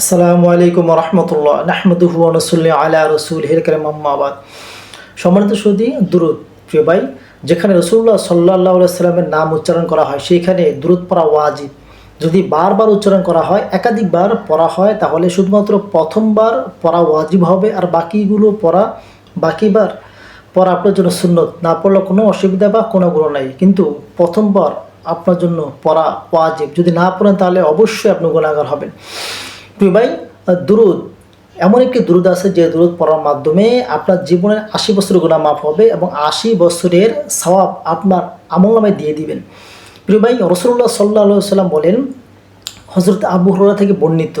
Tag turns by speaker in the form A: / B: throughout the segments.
A: আসসালামু আলাইকুম রহমতুল্লাহ। নাহমদুহু নসুল্লি আলা রসুল হিরকার মোহাম্মাবাদ সম্মানিত সুদী দুরুদ, প্রিয় ভাই, যেখানে রসুল্লাহ সাল্লাহ সাল্লামের নাম উচ্চারণ করা হয়, সেইখানে দুরুদ পড়া ওয়াজিব। যদি বারবার উচ্চারণ করা হয়, একাধিকবার পড়া হয়, তাহলে শুধুমাত্র প্রথমবার পড়া ওয়াজিব হবে, আর বাকিগুলো পড়া, বাকিবার পড়া আপনার জন্য সুন্নত। না পড়লে কোনো অসুবিধা বা কোনো গুণ নাই। কিন্তু প্রথমবার আপনার জন্য পড়া ওয়াজিব। যদি না পড়েন, তাহলে অবশ্যই আপনি গুণাগার হবেন। প্রিয় ভাই দুরুদ। এমন একটি দুরুদ আছে যে দুরুদ পড়ার মাধ্যমে আপনার জীবনের আশি বছরের গুণা মাফ হবে এবং আশি বছরের সওয়াব আপনার আমলনামায় দিয়ে দিবেন। প্রিয় ভাই রসুল্লাহ সাল্লাহ সাল্লাম বলেন হজরত আবু হরা থেকে বর্ণিত,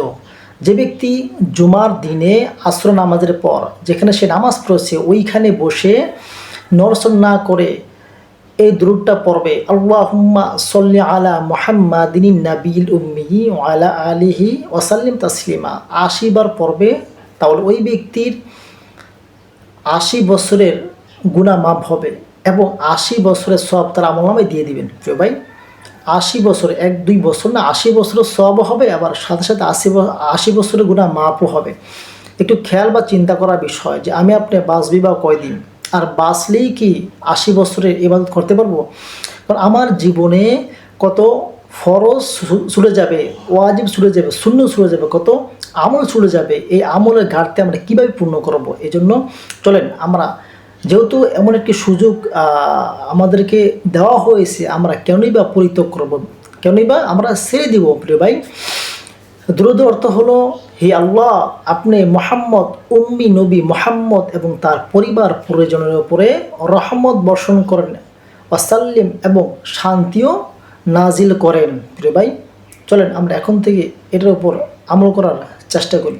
A: যে ব্যক্তি জুমার দিনে আশ্র নামাজের পর, যেখানে সে নামাজ পড়েছে, ওইখানে বসে নরসন না করে এই দ্রুটটা পড়বে, আল্লাহুম্মা সল্লি আলা মোহাম্মাদিনী নাবিল উম্মি আলা আলিহি ওয়াসাল্লিম তাসলিমা। আশি বার পড়বে, তাহলে ওই ব্যক্তির আশি বছরের গুণা মাপ হবে এবং আশি বছরের সব তার আমলামে দিয়ে দিবেন। প্রিয় ভাই, আশি বছর, এক, দুই বছর না, আশি বছরের সব হবে, আবার সাথে সাথে আশি আশি বছরের গুণা মাপও হবে। একটু খেয়াল বা চিন্তা করার বিষয় যে আমি আপনি বাঁচবি বা কয়দিন? আর বাঁচলেই কি আশি বছরের ইবাদত করতে পারব? আমার জীবনে কত ফরজ ছুটে যাবে, ওয়াজিব ছুটে যাবে শূন্য ছুটে যাবে, কত আমল ছুটে যাবে, এই আমলের ঘাটতি আমরা কীভাবে পূর্ণ করব? এই জন্য চলেন, আমরা যেহেতু এমন একটি সুযোগ আমাদেরকে দেওয়া হয়েছে, আমরা কেনই বা পরিত্যাগ করব? কেনই বা আমরা ছেড়ে দিব, প্রিয় ভাই? দ্রুত অর্থ হলো, হে আল্লাহ, আপনি মোহাম্মদ, উম্মি নবী মোহাম্মদ এবং তার পরিবার প্রয়োজনের উপরে রহমত বর্ষণ করেন অসাল্লিম এবং শান্তিও নাজিল করেন। প্রিয় ভাই, চলেন আমরা এখন থেকে এটার উপর আমল করার চেষ্টা করি।